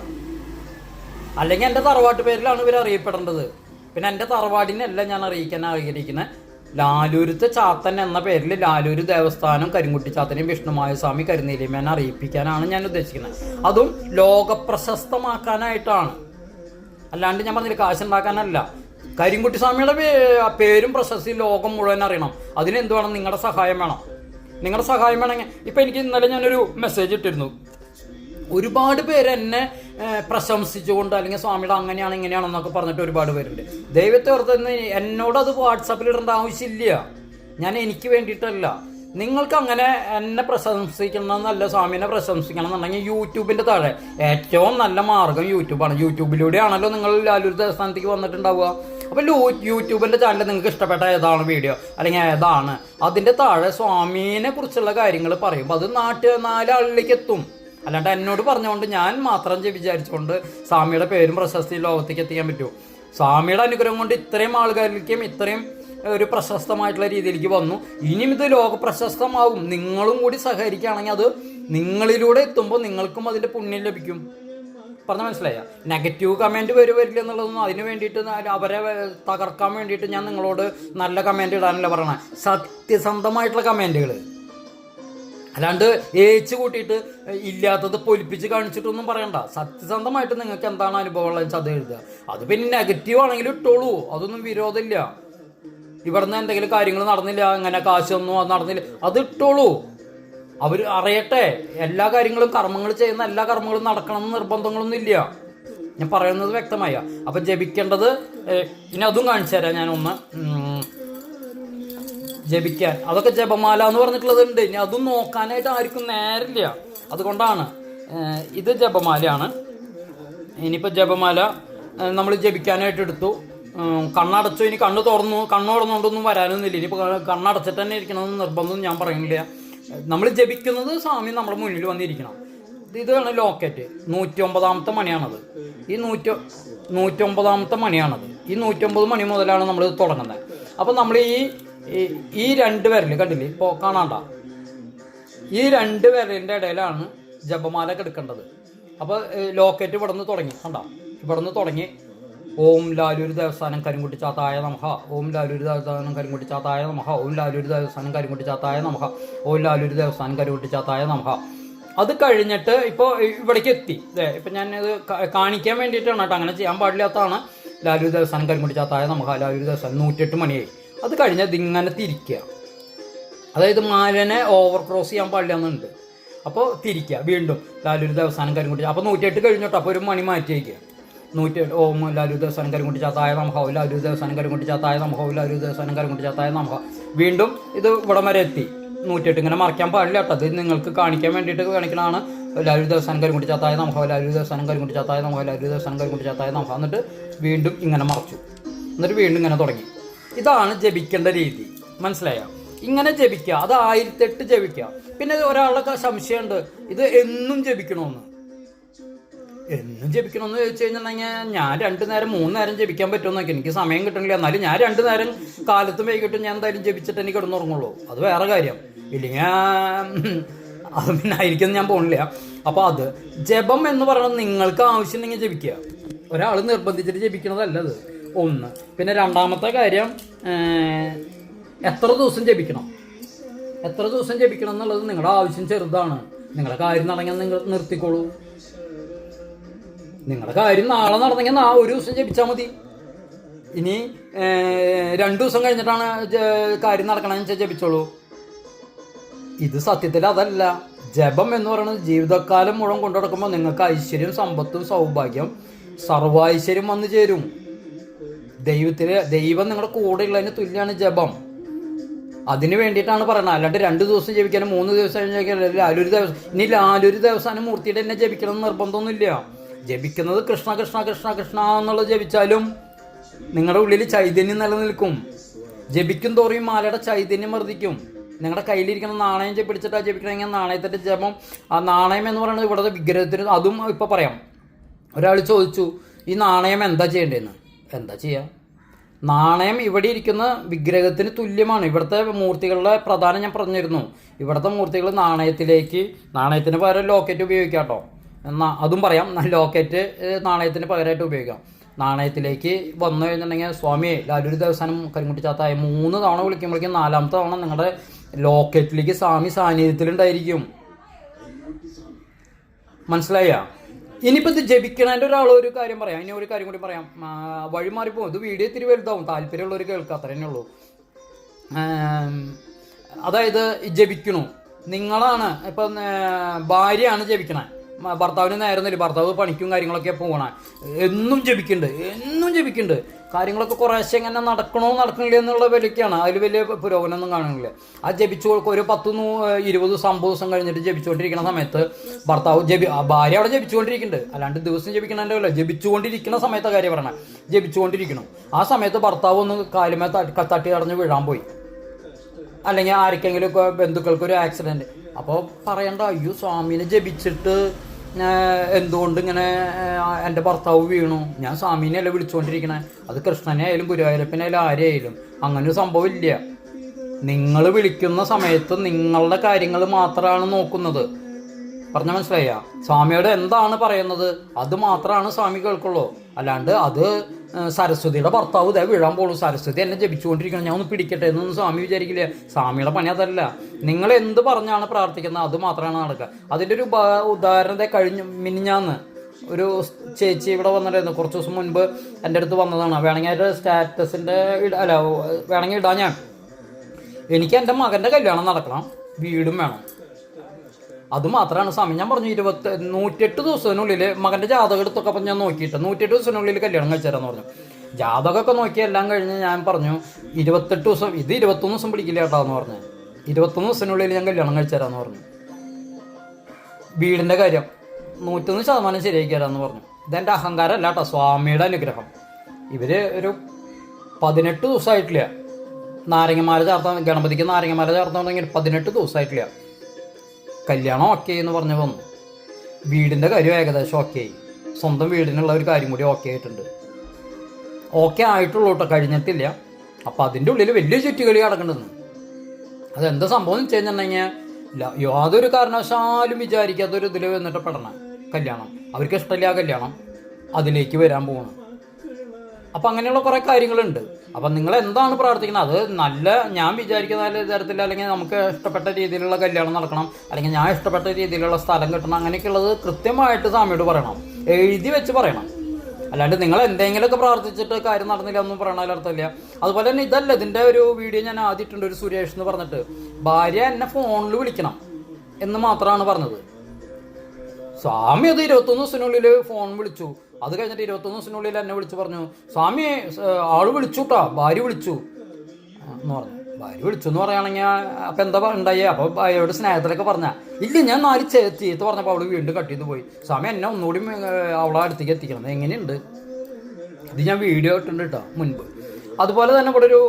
[SPEAKER 2] അല്ലെങ്കിൽ എന്റെ തറവാട്ട് പേരിലാണ് ഇവർ അറിയപ്പെടേണ്ടത്. പിന്നെ എന്റെ തറവാടിനെല്ലാം ഞാൻ അറിയിക്കാൻ ആഗ്രഹിക്കുന്നത് ലാലൂരത്തെ ചാത്തൻ എന്ന പേരിൽ ലാലൂര് ദേവസ്ഥാനം കരിങ്കുട്ടി ചാത്തനെയും വിഷ്ണുമായ സ്വാമി കരുനീലിമേനെ അറിയിപ്പിക്കാനാണ് ഞാൻ ഉദ്ദേശിക്കുന്നത്. അതും ലോക പ്രശസ്തമാക്കാനായിട്ടാണ് അല്ലാണ്ട് ഞാൻ പറഞ്ഞില്ല കാശുണ്ടാക്കാനല്ല. കരിങ്കുട്ടി സ്വാമിയുടെ പേരും പ്രശസ്തി ലോകം മുഴുവൻ അറിയണം. അതിന് എന്ത് വേണം നിങ്ങളുടെ സഹായം വേണം. നിങ്ങളുടെ സഹായം വേണമെങ്കിൽ ഇപ്പം എനിക്ക് ഇന്നലെ ഞാനൊരു മെസ്സേജ് ഇട്ടിരുന്നു. ഒരുപാട് പേര് എന്നെ പ്രശംസിച്ചുകൊണ്ട് അല്ലെങ്കിൽ സ്വാമിയുടെ അങ്ങനെയാണ് ഇങ്ങനെയാണെന്നൊക്കെ പറഞ്ഞിട്ട് ഒരുപാട് പേരുണ്ട്. ദൈവത്തെ ഓർത്ത് എന്നോട് അത് വാട്സാപ്പിൽ ഇടേണ്ട ആവശ്യമില്ല. ഞാൻ എനിക്ക് വേണ്ടിയിട്ടല്ല. നിങ്ങൾക്ക് അങ്ങനെ എന്നെ പ്രശംസിക്കണമെന്നല്ല സ്വാമിനെ പ്രശംസിക്കണം എന്നുണ്ടെങ്കിൽ യൂട്യൂബിന്റെ താഴെ ഏറ്റവും നല്ല മാർഗം യൂട്യൂബാണ്. യൂട്യൂബിലൂടെയാണല്ലോ നിങ്ങൾ ലാലൂർ ദേവസ്ഥാനത്തേക്ക് വന്നിട്ടുണ്ടാവുക. അപ്പോൾ യൂട്യൂബിന്റെ ചാനൽ നിങ്ങൾക്ക് ഇഷ്ടപ്പെട്ട ഏതാണ് വീഡിയോ അല്ലെങ്കിൽ ഏതാണ്? അതിന്റെ താഴെ സ്വാമീനെ കുറിച്ചുള്ള കാര്യങ്ങൾ പറയും അത് നാട്ടിൽ നാലാളിലേക്ക് എത്തും അല്ലാണ്ട് എന്നോട് പറഞ്ഞുകൊണ്ട് ഞാൻ മാത്രം വിചാരിച്ചുകൊണ്ട് സ്വാമിയുടെ പേരും പ്രശസ്തി ലോകത്തേക്ക് എത്തിക്കാൻ പറ്റുമോ സ്വാമിയുടെ അനുഗ്രഹം കൊണ്ട് ഇത്രയും ആൾക്കാരിലേക്കും ഇത്രയും ഒരു പ്രശസ്തമായിട്ടുള്ള രീതിയിലേക്ക് വന്നു. ഇനിയും ഇത് ലോക പ്രശസ്തമാവും. നിങ്ങളും കൂടി സഹകരിക്കുകയാണെങ്കിൽ അത് നിങ്ങളിലൂടെ എത്തുമ്പോൾ നിങ്ങൾക്കും അതിന്റെ പുണ്യം ലഭിക്കും. പറഞ്ഞ മനസ്സിലായ? നെഗറ്റീവ് കമന്റ് വരും വരില്ല എന്നുള്ളതൊന്നും അതിന് വേണ്ടിയിട്ട് അവരെ തകർക്കാൻ വേണ്ടിയിട്ട് ഞാൻ നിങ്ങളോട് നല്ല കമന്റ് ഇടാനല്ല പറയണേ സത്യസന്ധമായിട്ടുള്ള കമന്റുകൾ അല്ലാണ്ട് ഏച്ച് കൂട്ടിയിട്ട് ഇല്ലാത്തത് പൊലിപ്പിച്ച് കാണിച്ചിട്ടൊന്നും പറയണ്ട. സത്യസന്ധമായിട്ട് നിങ്ങൾക്ക് എന്താണ് അനുഭവം ഉള്ളത് അത് എഴുതുക. അത് പിന്നെ നെഗറ്റീവ് ആണെങ്കിലും ഇട്ടോളൂ. അതൊന്നും വിരോധമില്ല. ഇവിടുന്ന് എന്തെങ്കിലും കാര്യങ്ങൾ നടന്നില്ല അങ്ങനെ കാശൊന്നും അത് നടന്നില്ല. അത് ഇട്ടോളൂ. അവർ അറിയട്ടെ എല്ലാ കാര്യങ്ങളും കർമ്മങ്ങൾ ചെയ്യുന്ന എല്ലാ കർമ്മങ്ങളും നടക്കണം എന്ന് നിർബന്ധങ്ങളൊന്നും ഇല്ല. ഞാൻ പറയുന്നത് വ്യക്തമായ. അപ്പം ജപിക്കേണ്ടത് ഇനി അതും കാണിച്ചു തരാം ഞാനൊന്ന്. ജപിക്കാൻ. അതൊക്കെ ജപമാല എന്ന് പറഞ്ഞിട്ടുള്ളത് ഇനി അതും നോക്കാനായിട്ട് ആർക്കും നേരില്ല. അതുകൊണ്ടാണ് ഇത് ജപമാലയാണ്. ഇനിയിപ്പോൾ ജപമാല നമ്മൾ ജപിക്കാനായിട്ട് എടുത്തു. കണ്ണടച്ചു. ഇനി കണ്ണ് തുറന്നു കണ്ണ് തുറന്നുകൊണ്ടൊന്നും വരാനൊന്നുമില്ല. ഇനിയിപ്പോൾ കണ്ണടച്ചിട്ട് തന്നെ ഇരിക്കണമെന്ന് നിർബന്ധം ഞാൻ പറയുന്നില്ല. നമ്മൾ ജപിക്കുന്നത് സ്വാമി നമ്മുടെ മുന്നിൽ വന്നിരിക്കണം. ഇതാണ് ലോക്കറ്റ്. നൂറ്റി ഒമ്പതാമത്തെ മണിയാണത്. ഈ നൂറ്റി നൂറ്റി ഒമ്പതാമത്തെ മണിയാണത്. ഈ നൂറ്റി ഒമ്പത് മണി മുതലാണ് നമ്മൾ തുടങ്ങുന്നത്. അപ്പോൾ നമ്മൾ ഈ ഈ- രണ്ട് വിരൽ കണ്ടില്ലേ? ഇപ്പോൾ കാണാണ്ട. ഈ രണ്ട് വിരലിന്റെ ഇടയിലാണ് ജപമാല കിടക്കേണ്ടത് അപ്പോൾ ലോക്കറ്റ് ഇവിടെ നിന്ന് തുടങ്ങി. കണ്ട? ഇവിടെ നിന്ന് തുടങ്ങി. ഓം ലാലൂര് ദേവസ്ഥാനം കരിമുട്ടി ചാത്തായ നമഹ. ഓം ലാലൂര് ദേവസ്ഥാനം കരിമുട്ടി ചാത്തായ നമഹ. ഓം ലാലൂര് ദേവസ്ഥാനം കരിമുട്ടി ചാത്തായ നമഹ. ഓം ലാലൂര് ദേവസ്ഥാനം കരിങ്കുട്ടി ചാത്തായ നമഹ. അത് കഴിഞ്ഞിട്ട് ഇപ്പോൾ ഇവിടേക്ക് എത്തി. ഇപ്പം ഞാൻ അത് കാണിക്കാൻ വേണ്ടിയിട്ടാണ് കേട്ടോ. അങ്ങനെ ചെയ്യാൻ പാടില്ലാത്തതാണ്. ലാലൂര് ദേവസ്ഥാനം കരിമുട്ടി ചാത്തായ നമഹ. ലാലൂര് ദേവസ്ഥാനം നൂറ്റെട്ട് മണിയായി. അത് കഴിഞ്ഞാൽ ഇതിങ്ങനെ തിരിക്കുക. അതായത് മാലനെ ഓവർ ക്രോസ് ചെയ്യാൻ പാടില്ലെന്നുണ്ട്. അപ്പോൾ തിരിക്കുക വീണ്ടും ലാലൂർ ദേവസ്ഥാനം കരിങ്കുട്ടി അപ്പോൾ നൂറ്റിയെട്ട് കഴിഞ്ഞോട്ടോ അപ്പോൾ ഒരു മണി മാറ്റി വയ്ക്കുക. നൂറ്റിയെട്ട് ഓം ലാലൂർ ദേവസ്ഥാനം കരിങ്കുട്ടി ചാത്തായ നമഹ ലാലൂർ ദേവസ്ഥാനം കരിങ്കുട്ടി ചാത്തായ നമഹ ലാലൂർ ദേവസ്ഥാനം കരിങ്കുട്ടി ചാത്തായ നമഹ. വീണ്ടും ഇത് ഇവിടം വരെ എത്തി. നൂറ്റിയെട്ട് ഇങ്ങനെ മറിക്കാൻ പാടില്ല കേട്ടോ. അത് നിങ്ങൾക്ക് കാണിക്കാൻ വേണ്ടിയിട്ട് കാണിക്കണതാണ്. ലാലൂർ ദേവസ്ഥാനം കരിങ്കുട്ടി ചാത്തായ നമഹ ലാലൂർ ദേവസ്ഥാനം കരിങ്കുട്ടി ചാത്തായ നമഹ ലാലൂർ ദേവസ്ഥാനം കരിങ്കുട്ടി ചാത്തായ നമഹ. എന്നിട്ട് വീണ്ടും ഇങ്ങനെ മറച്ചു. എന്നിട്ട് വീണ്ടും ഇങ്ങനെ തുടങ്ങി. ഇതാണ് ജപിക്കേണ്ട രീതി. മനസ്സിലായോ? ഇങ്ങനെ ജപിക്കുക. അത് ആയിരത്തെട്ട് ജപിക്കുക. പിന്നെ ഒരാളുടെ സംശയമുണ്ട്. ഇത് എന്നും ജപിക്കണമെന്ന് എന്നും ജപിക്കണമെന്ന് ചോദിച്ചു കഴിഞ്ഞിട്ടുണ്ടെങ്കിൽ ഞാൻ രണ്ടു നേരം മൂന്ന് നേരം ജപിക്കാൻ പറ്റുമെന്നൊക്കെ എനിക്ക് സമയം കിട്ടണില്ല. എന്നാലും ഞാൻ രണ്ടു നേരം കാലത്തും വൈകിട്ടും ഞാൻ എന്തായാലും ജപിച്ചിട്ട് എനിക്ക് കിടന്നുറങ്ങുള്ളൂ. അത് വേറെ കാര്യം. ഇല്ലെങ്കിൽ അത് പിന്നെ ആയിരിക്കും ഞാൻ പോണില്ല. അപ്പോൾ അത് ജപം എന്ന് പറയുന്നത് നിങ്ങൾക്ക് ആവശ്യം ആവശ്യമുണ്ടെങ്കിൽ ജപിക്കുക. ഒരാൾ നിർബന്ധിച്ചിട്ട് ജപിക്കണതല്ല അത്. ഒന്ന്. പിന്നെ രണ്ടാമത്തെ കാര്യം എത്ര ദിവസം ജപിക്കണം? എത്ര ദിവസം ജപിക്കണം എന്നുള്ളത് നിങ്ങളുടെ ആവശ്യം ചെറുതാണ്. നിങ്ങളുടെ കാര്യം നടങ്ങിയാൽ നിങ്ങൾ നിർത്തിക്കോളൂ. നിങ്ങളുടെ കാര്യം നാളെ നടന്നെങ്കിൽ നാ ഒരു ദിവസം ജപിച്ചാൽ മതി. ഇനി രണ്ടു ദിവസം കഴിഞ്ഞിട്ടാണ് കാര്യം നടക്കണമെന്ന് വെച്ചാൽ ജപിച്ചോളൂ. ഇത് സത്യത്തിൽ അതല്ല. ജപം എന്ന് പറയുന്നത് ജീവിതകാലം മുഴുവൻ കൊണ്ടു നടക്കുമ്പോൾ നിങ്ങൾക്ക് ഐശ്വര്യം സമ്പത്തും സൗഭാഗ്യം സർവൈശ്വര്യം വന്നു ചേരും. ദൈവത്തിന് ദൈവം നിങ്ങളുടെ കൂടെ ഉള്ളതിന് തുല്യമാണ് ജപം. അതിന് വേണ്ടിയിട്ടാണ് പറയുന്നത്. അല്ലാണ്ട് രണ്ട് ദിവസം ജപിക്കാനും മൂന്ന് ദിവസം ജപിക്കാനും ലാലൊരു ദിവസം ഇനി ലാലൊരു ദിവസം മൂർത്തിയുടെ തന്നെ ജപിക്കണം നിർബന്ധമൊന്നുമില്ല. ജപിക്കുന്നത് കൃഷ്ണ കൃഷ്ണ കൃഷ്ണ കൃഷ്ണ എന്നുള്ളത് ജപിച്ചാലും നിങ്ങളുടെ ഉള്ളിൽ ചൈതന്യം നിലനിൽക്കും. ജപിക്കും തോറും ഈ മാലയുടെ ചൈതന്യം വർദ്ധിക്കും. നിങ്ങളുടെ കയ്യിലിരിക്കുന്ന നാണയം പിടിച്ചിട്ടാണ് പിടിച്ചിട്ടാ ജപിക്കണമെങ്കിൽ നാണയത്തിന്റെ ജപം ആ നാണയം എന്ന് പറയുന്നത് ഇവിടുത്തെ വിഗ്രഹത്തിന് അതും ഇപ്പോൾ പറയാം. ഒരാൾ ചോദിച്ചു ഈ നാണയം എന്താ ചെയ്യേണ്ടതെന്ന്? എന്താ ചെയ്യുക നാണയം ഇവിടെ ഇരിക്കുന്ന വിഗ്രഹത്തിന് തുല്യമാണ്. ഇവിടുത്തെ മൂർത്തികളുടെ പ്രധാനം ഞാൻ പറഞ്ഞിരുന്നു. ഇവിടുത്തെ മൂർത്തികൾ നാണയത്തിലേക്ക് നാണയത്തിന് പകരം ലോക്കറ്റ് ഉപയോഗിക്കാം കേട്ടോ. എന്നാൽ അതും പറയാം. ലോക്കറ്റ് നാണയത്തിന് പകരമായിട്ട് ഉപയോഗിക്കാം. നാണയത്തിലേക്ക് വന്നു കഴിഞ്ഞിട്ടുണ്ടെങ്കിൽ സ്വാമിയെ ലാലൊരു ദേവസ്ഥാനം കരിങ്കുട്ടി ചാത്തായ മൂന്ന് തവണ വിളിക്കുമ്പോഴേക്കും നാലാമത്തെ തവണ നിങ്ങളുടെ ലോക്കറ്റിലേക്ക് സ്വാമി സാന്നിധ്യത്തിലുണ്ടായിരിക്കും. മനസ്സിലായ? ഇനിയിപ്പോൾ ഇത് ജപിക്കണതിന്റെ ഒരാൾ ഒരു കാര്യം പറയാം. ഇനി ഒരു കാര്യം കൂടി പറയാം. ആ, വഴി മാറിപ്പോകും ഇത് വീഡിയോ ഇത്തിരി വലുതാവും. താല്പര്യമുള്ളവർ കേൾക്കുക അത്ര തന്നെ അതായത് ജപിക്കണു. നിങ്ങളാണ് ഇപ്പം ഭാര്യയാണ് ജപിക്കണേ. ഭർത്താവിന് നേരുന്നില്ല ഭർത്താവ് പണിക്കും കാര്യങ്ങളൊക്കെ പോകണം എന്നും ജപിക്കുന്നുണ്ട് എന്നും ജപിക്കുന്നുണ്ട് കാര്യങ്ങളൊക്കെ കുറേശ്ശെ എങ്ങനെ നടക്കണോ നടക്കണില്ല എന്നുള്ള വിലക്കാണ് അതിൽ വലിയ പുരോഗമനമൊന്നും കാണുന്നില്ല. ആ ജപിച്ചു കൊടുക്കും ഒരു പത്ത് നൂ ഇരുപത് സംഭവ ദിവസം കഴിഞ്ഞിട്ട് ജപിച്ചുകൊണ്ടിരിക്കുന്ന സമയത്ത് ഭർത്താവ് ജപി ഭാര്യ അവിടെ ജപിച്ചുകൊണ്ടിരിക്കുന്നുണ്ട് അല്ലാണ്ട് ദിവസം ജപിക്കണതിന്റെ അല്ല ജപിച്ചുകൊണ്ടിരിക്കുന്ന സമയത്ത് കാര്യം പറയണേ ജപിച്ചുകൊണ്ടിരിക്കണം. ആ സമയത്ത് ഭർത്താവ് ഒന്ന് കാലുമേ തട്ടി തടഞ്ഞ് വീഴാൻ പോയി. അല്ലെങ്കിൽ ആർക്കെങ്കിലും ബന്ധുക്കൾക്ക് ഒരു ആക്സിഡന്റ്. അപ്പോൾ പറയണ്ട അയ്യോ സ്വാമിനെ ജപിച്ചിട്ട് എന്തുകൊണ്ട് ഇങ്ങനെ എന്റെ ഭർത്താവ് വീണു? ഞാൻ സ്വാമിനെയല്ല വിളിച്ചുകൊണ്ടിരിക്കണേ അത് കൃഷ്ണനെ ആയാലും ഗുരുവായൂരപ്പനായാലും ആരെയായാലും അങ്ങനെ ഒരു സംഭവം ഇല്ല. നിങ്ങൾ വിളിക്കുന്ന സമയത്ത് നിങ്ങളുടെ കാര്യങ്ങൾ മാത്രമാണ് നോക്കുന്നത്. പറഞ്ഞ മനസ്സിലായ? സ്വാമിയോട് എന്താണ് പറയുന്നത്? അത് മാത്രമാണ് സ്വാമി കേൾക്കുള്ളൂ. അല്ലാണ്ട് അത് സരസ്വതിയുടെ ഭർത്താവ് ഇതേ വീഴാൻ പോളൂ സരസ്വതി എന്നെ ജപിച്ചുകൊണ്ടിരിക്കണം. ഞാൻ ഒന്ന് പിടിക്കട്ടെ എന്നൊന്നും സ്വാമി വിചാരിക്കില്ല. സ്വാമിയുടെ പണി അതല്ല. നിങ്ങൾ എന്ത് പറഞ്ഞാണ് പ്രാർത്ഥിക്കുന്നത്? അത് മാത്രമാണ് നടക്കുക. അതിന്റെ ഒരു ഉദാഹരണത്തെ കഴിഞ്ഞു. മിനിഞ്ഞാന്ന് ഒരു ചേച്ചി ഇവിടെ വന്നിട്ടായിരുന്നു കുറച്ച് ദിവസം മുൻപ് എന്റെ അടുത്ത് വന്നതാണ്. വേണമെങ്കിൽ അതിന്റെ സ്റ്റാറ്റസിന്റെ അല്ല വേണമെങ്കിൽ ഇടാൻ ഞാൻ. എനിക്ക് എന്റെ മകന്റെ കല്യാണം നടക്കണം. വീടും വേണം. അത് മാത്രമാണ് സ്വാമി. ഞാൻ പറഞ്ഞു ഇരുപത്തി നൂറ്റെട്ട് ദിവസത്തിനുള്ളിൽ മകന്റെ ജാതകം എടുത്തൊക്കെ അപ്പം ഞാൻ നോക്കിയിട്ട് നൂറ്റെട്ട് ദിവസത്തിനുള്ളിൽ കല്യാണം കഴിച്ചേരാന്ന് പറഞ്ഞു. ജാതകമൊക്കെ നോക്കി എല്ലാം കഴിഞ്ഞ് ഞാൻ പറഞ്ഞു ഇരുപത്തെട്ട് ദിവസം ഇത് ഇരുപത്തൊന്ന് ദിവസം പിടിക്കില്ല കേട്ടോ എന്ന് പറഞ്ഞു. ഇരുപത്തൊന്ന് ദിവസത്തിനുള്ളിൽ ഞാൻ കല്യാണം കഴിച്ചേരാന്ന് പറഞ്ഞു. വീടിന്റെ കാര്യം നൂറ്റൊന്ന് ശതമാനം ശരിയാക്കി തരാമെന്ന് പറഞ്ഞു. ഇതെന്റെ അഹങ്കാരമല്ല കേട്ടോ സ്വാമിയുടെ അനുഗ്രഹം. ഇവർ ഒരു പതിനെട്ട് ദിവസമായിട്ടില്ല. നാരങ്ങമാല ചേർത്താൻ ഗണപതിക്ക് നാരങ്ങമാല തുടങ്ങി പതിനെട്ട് ദിവസമായിട്ടില്ല. കല്യാണം ഓക്കെ എന്ന് പറഞ്ഞു വന്നു. വീടിന്റെ കാര്യം ഏകദേശം ഓക്കെ ആയി. സ്വന്തം വീടിനുള്ള ഒരു കാര്യം കൂടി ഓക്കെ ആയിട്ടുണ്ട്. ഓക്കെ ആയിട്ടുള്ളൂ കേട്ടോ കഴിഞ്ഞിട്ടില്ല. അപ്പം അതിന്റെ ഉള്ളിൽ വലിയ ചുറ്റുകളി കിടക്കണ്ടെന്ന് അതെന്താ സംഭവം എന്ന് വെച്ച് കഴിഞ്ഞിട്ടുണ്ടെങ്കിൽ യാതൊരു കാരണവശാലും വിചാരിക്കാത്തൊരു ഇതിൽ വന്നിട്ട് പെടണം. കല്യാണം. അവർക്ക് ഇഷ്ടമില്ല കല്യാണം. അതിലേക്ക് വരാൻ പോകണം അപ്പം അങ്ങനെയുള്ള കുറേ കാര്യങ്ങളുണ്ട്. അപ്പം നിങ്ങൾ എന്താണ് പ്രാർത്ഥിക്കുന്നത്? അത് നല്ല ഞാൻ വിചാരിക്കുന്ന നല്ല തരത്തിൽ അല്ലെങ്കിൽ നമുക്ക് ഇഷ്ടപ്പെട്ട രീതിയിലുള്ള കല്യാണം നടക്കണം അല്ലെങ്കിൽ ഞാൻ ഇഷ്ടപ്പെട്ട രീതിയിലുള്ള സ്ഥലം കിട്ടണം അങ്ങനെയൊക്കെയുള്ളത് കൃത്യമായിട്ട് സ്വാമിയോട് പറയണം. എഴുതി വെച്ച് പറയണം. അല്ലാണ്ട് നിങ്ങൾ എന്തെങ്കിലുമൊക്കെ പ്രാർത്ഥിച്ചിട്ട് കാര്യം നടന്നില്ല ഒന്നും പറയണതിൽ അർത്ഥമില്ല. അതുപോലെ തന്നെ ഇതല്ല ഇതിന്റെ ഒരു വീഡിയോ ഞാൻ ആദ്യമായിട്ടുണ്ട് ഒരു സുരേഷ് എന്ന് പറഞ്ഞിട്ട്. ഭാര്യ എന്നെ ഫോണിൽ വിളിക്കണം എന്ന് മാത്രമാണ് പറഞ്ഞത്. സ്വാമി അത് ഇരുപത്തൊന്ന് ദിവസത്തിനുള്ളിൽ ഫോൺ വിളിച്ചു. അത് കഴിഞ്ഞിട്ട് ഇരുപത്തൊന്ന് ദിവസത്തിനുള്ളിൽ എന്നെ വിളിച്ചു പറഞ്ഞു സ്വാമി ആൾ വിളിച്ചു കേട്ടോ ഭാര്യ വിളിച്ചു. എന്ന് പറഞ്ഞു. ഭാര്യ വിളിച്ചു എന്ന് പറയുകയാണെങ്കിൽ അപ്പം എന്താ ഉണ്ടായി അപ്പൊ അപ്പോൾ ഭാര്യയോട് സ്നേഹത്തിലൊക്കെ പറഞ്ഞ ഇല്ല ഞാൻ നാല് ചേ- ചീത്ത പറഞ്ഞപ്പോൾ അവൾ വീണ്ടും കട്ടിന്ന് പോയി. സ്വാമി എന്നെ ഒന്നുകൂടി അവളെ അടുത്തേക്ക് എത്തിക്കണം. എങ്ങനെയുണ്ട്? ഇത് ഞാൻ വീഡിയോ ഇട്ടുണ്ട് കേട്ടോ മുൻപ്. അതുപോലെ തന്നെ ഇവിടെ ഒരു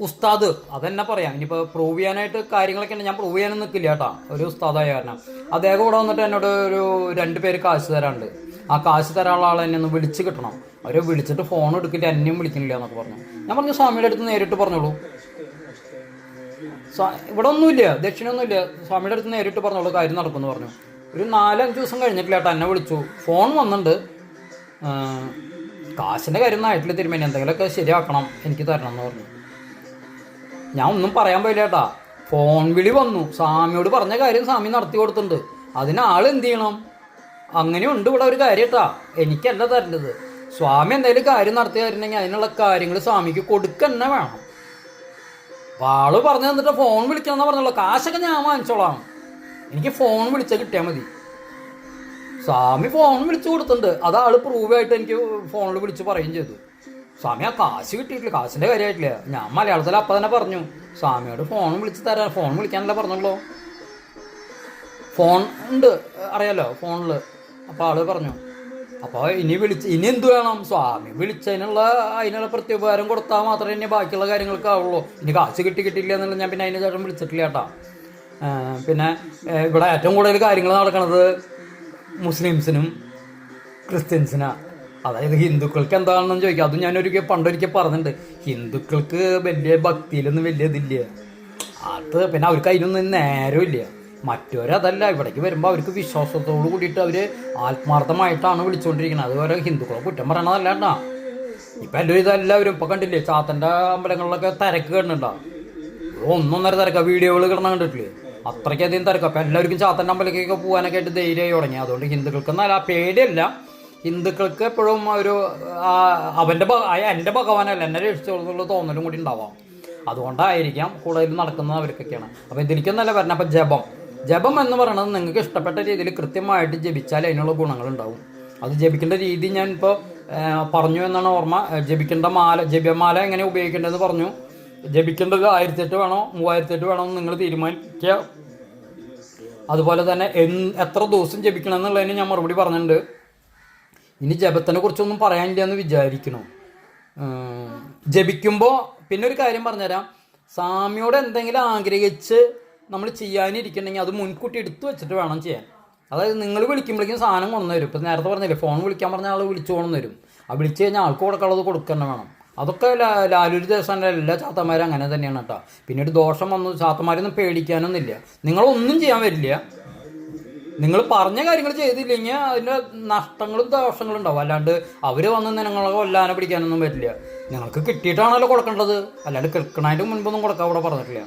[SPEAKER 2] ഉസ്താദ് അതെന്നെ പറയാം? ഇനിയിപ്പോൾ പ്രൂവ് ചെയ്യാനായിട്ട് കാര്യങ്ങളൊക്കെ ഉണ്ട്. ഞാൻ പ്രൂവ് ചെയ്യാനൊന്നും നിൽക്കില്ല കേട്ടോ. ഒരു ഉസ്താദായ കാരണം. അദ്ദേഹം ഇവിടെ വന്നിട്ട് എന്നോട് ഒരു രണ്ട് പേര് കാശ് തരാനുണ്ട്. ആ കാശ് തരാനുള്ള ആളെ എന്നെ ഒന്ന് വിളിച്ച് കിട്ടണം. അവർ വിളിച്ചിട്ട് ഫോൺ എടുക്കില്ല എന്നെയും വിളിക്കുന്നില്ല എന്നൊക്കെ പറഞ്ഞു. ഞാൻ പറഞ്ഞു സ്വാമിയുടെ അടുത്ത് നേരിട്ട് പറഞ്ഞോളൂ. ഇവിടെ ഒന്നുമില്ല ദക്ഷിണൊന്നുമില്ല സ്വാമിയുടെ അടുത്ത് നേരിട്ട് പറഞ്ഞോളൂ കാര്യം നടക്കുമെന്ന് പറഞ്ഞു. ഒരു നാലഞ്ച് ദിവസം കഴിഞ്ഞിട്ടില്ല കേട്ടോ എന്നെ വിളിച്ചു. ഫോൺ വന്നിട്ടുണ്ട്. കാശിന്റെ കാര്യം നാട്ടിൽ തിരുമേനി. എന്തെങ്കിലുമൊക്കെ ശരിയാക്കണം എനിക്ക് തരണം എന്ന് പറഞ്ഞു. ഞാൻ ഒന്നും പറയാൻ കേട്ടാ. ഫോൺ വിളി വന്നു. സ്വാമിയോട് പറഞ്ഞ കാര്യം സ്വാമി നടത്തി കൊടുത്തിട്ടുണ്ട്. അതിന് എന്ത് ചെയ്യണം? അങ്ങനെയുണ്ട് ഇവിടെ ഒരു കാര്യം കേട്ടാ. എനിക്കല്ല തരേണ്ടത്. സ്വാമി എന്തെങ്കിലും കാര്യം നടത്തി അതിനുള്ള കാര്യങ്ങൾ സ്വാമിക്ക് കൊടുക്കന്നെ വേണം. ആൾ പറഞ്ഞു തന്നിട്ട് ഫോൺ വിളിക്കണം പറഞ്ഞല്ലോ കാശൊക്കെ ഞാൻ വാങ്ങിച്ചോളാം. എനിക്ക് ഫോൺ വിളിച്ച കിട്ടിയാൽ മതി. സ്വാമി ഫോൺ വിളിച്ചു കൊടുത്തിട്ടുണ്ട്. അത് ആൾ പ്രൂവ് ആയിട്ട് എനിക്ക് ഫോണിൽ വിളിച്ച് പറയുകയും ചെയ്തു. സ്വാമി ആ കാശ് കിട്ടിയിട്ടില്ല. കാശിന്റെ കാര്യമായിട്ടില്ല. ഞാൻ മലയാളത്തിൽ അപ്പം തന്നെ പറഞ്ഞു. സ്വാമിയോട് ഫോൺ വിളിച്ച് തരാം. ഫോൺ വിളിക്കാനല്ല പറഞ്ഞുള്ളൂ. ഫോൺ ഉണ്ട്. അറിയാലോ ഫോണിൽ അപ്പോൾ ആൾ പറഞ്ഞു. അപ്പോൾ ഇനി വിളിച്ച് ഇനി എന്ത് വേണം? സ്വാമി വിളിച്ചതിനുള്ള അതിനുള്ള പ്രത്യുപകാരം കൊടുത്താൽ മാത്രമേ ഇനി ബാക്കിയുള്ള കാര്യങ്ങൾക്ക് ആവുള്ളൂ. ഇനി കാശ് കിട്ടി കിട്ടിയില്ല എന്നുള്ള ഞാൻ പിന്നെ അതിന് ചേട്ടൻ വിളിച്ചിട്ടില്ല കേട്ടോ. പിന്നെ ഇവിടെ ഏറ്റവും കൂടുതൽ കാര്യങ്ങൾ നടക്കുന്നത് മുസ്ലിംസിനും ക്രിസ്ത്യൻസിനാ. അതായത് ഹിന്ദുക്കൾക്ക് എന്താണെന്ന് ചോദിക്കാം. അതും ഞാനൊരിക്കൽ പണ്ടൊരിക്കൽ പറഞ്ഞിട്ടുണ്ട്. ഹിന്ദുക്കൾക്ക് വലിയ ഭക്തിയിലൊന്നും വലിയ ഇതില്ല. അത് പിന്നെ അവർക്ക് അതിനൊന്നും നേരമില്ല. മറ്റവരതല്ല ഇവിടേക്ക് വരുമ്പോൾ അവർക്ക് വിശ്വാസത്തോട് കൂടിയിട്ട് അവർ ആത്മാർത്ഥമായിട്ടാണ് വിളിച്ചുകൊണ്ടിരിക്കുന്നത് അതുപോലെ ഹിന്ദുക്കളെ കുറ്റം പറയണതല്ല കേട്ടാ. ഇപ്പം എല്ലാവരും ഇതെല്ലാവരും ഇപ്പം കണ്ടില്ലേ? ചാത്തന്റെ അമ്പലങ്ങളിലൊക്കെ തിരക്ക് കിടന്നുണ്ടോ ഒന്നൊന്നര തിരക്ക. വീഡിയോകൾ കിടന്ന കണ്ടിട്ടില്ലേ? അത്രയ്ക്കധികം തിരക്കാം. അപ്പം എല്ലാവർക്കും ചാത്തന്റെ അമ്പലക്കൊക്കെ പോകാനൊക്കെ ആയിട്ട് ധൈര്യമായി തുടങ്ങി. അതുകൊണ്ട് ഹിന്ദുക്കൾക്ക് നല്ല പേടിയല്ല. ഹിന്ദുക്കൾക്ക് എപ്പോഴും ഒരു അവന്റെ എന്റെ ഭഗവാനല്ല എന്നെ രക്ഷിച്ചോളൂന്നുള്ള തോന്നലും കൂടി ഉണ്ടാവാം. അതുകൊണ്ടായിരിക്കാം കൂടുതൽ നടക്കുന്നത് അവർക്കൊക്കെയാണ്. അപ്പോൾ ഇതിലേക്കൊന്നല്ല പറഞ്ഞത് അപ്പോൾ ജപം. ജപം എന്ന് പറയുന്നത് നിങ്ങൾക്ക് ഇഷ്ടപ്പെട്ട രീതിയിൽ കൃത്യമായിട്ട് ജപിച്ചാൽ അതിനുള്ള ഗുണങ്ങളുണ്ടാവും. അത് ജപിക്കേണ്ട രീതി ഞാൻ ഇപ്പോൾ പറഞ്ഞു എന്നാണ് ഓർമ്മ. ജപിക്കേണ്ട മാല ജപമാല എങ്ങനെ ഉപയോഗിക്കേണ്ടതെന്ന് പറഞ്ഞു. ജപിക്കേണ്ടത് ആയിരത്തി എട്ട് വേണോ മൂവായിരത്തി എട്ട് വേണോ എന്ന് നിങ്ങൾ തീരുമാനിക്കുക. അതുപോലെ തന്നെ എത്ര ദിവസം ജപിക്കണം എന്നുള്ളതിന് ഞാൻ മറുപടി പറഞ്ഞിട്ടുണ്ട്. ഇനി ജപത്തിനെ കുറിച്ചൊന്നും പറയാനില്ല എന്ന് വിചാരിക്കണം ജപിക്കുമ്പോൾ പിന്നെ ഒരു കാര്യം പറഞ്ഞുതരാം. സ്വാമിയോട് എന്തെങ്കിലും ആഗ്രഹിച്ച് നമ്മൾ ചെയ്യാനിരിക്കണമെങ്കിൽ അത് മുൻകൂട്ടി എടുത്തു വെച്ചിട്ട് വേണം ചെയ്യാൻ. അതായത് നിങ്ങൾ വിളിക്കുമ്പോഴേക്കും സാധനം കൊണ്ടുവരും ഇപ്പം നേരത്തെ പറഞ്ഞില്ലേ ഫോൺ വിളിക്കാൻ പറഞ്ഞ ആൾ വിളിച്ചു കൊണ്ടു തരും ആ വിളിച്ചു കഴിഞ്ഞാൽ ആൾക്ക് കൊടുക്കാനുള്ളത് കൊടുക്കുക വേണം. അതൊക്കെ ലാലൂര് ദേശാന്റെ എല്ലാ ചാത്തന്മാരും അങ്ങനെ തന്നെയാണ് കേട്ടോ. പിന്നീട് ദോഷം വന്നു ചാത്തന്മാരൊന്നും പേടിക്കാനൊന്നുമില്ല. നിങ്ങളൊന്നും ചെയ്യാൻ വരില്ല. നിങ്ങൾ പറഞ്ഞ കാര്യങ്ങൾ ചെയ്തില്ലെങ്കിൽ അതിന്റെ നഷ്ടങ്ങളും ദോഷങ്ങളും ഉണ്ടാവും. അല്ലാണ്ട് അവർ വന്ന് നിങ്ങളെ കൊല്ലാനെ പിടിക്കാനൊന്നും പറ്റില്ല. നിങ്ങൾക്ക് കിട്ടിയിട്ടാണല്ലോ കൊടുക്കേണ്ടത്. അല്ലാണ്ട് കിടക്കണതിന്റെ മുൻപൊന്നും കൊടുക്കാൻ അവിടെ പറഞ്ഞിട്ടില്ല.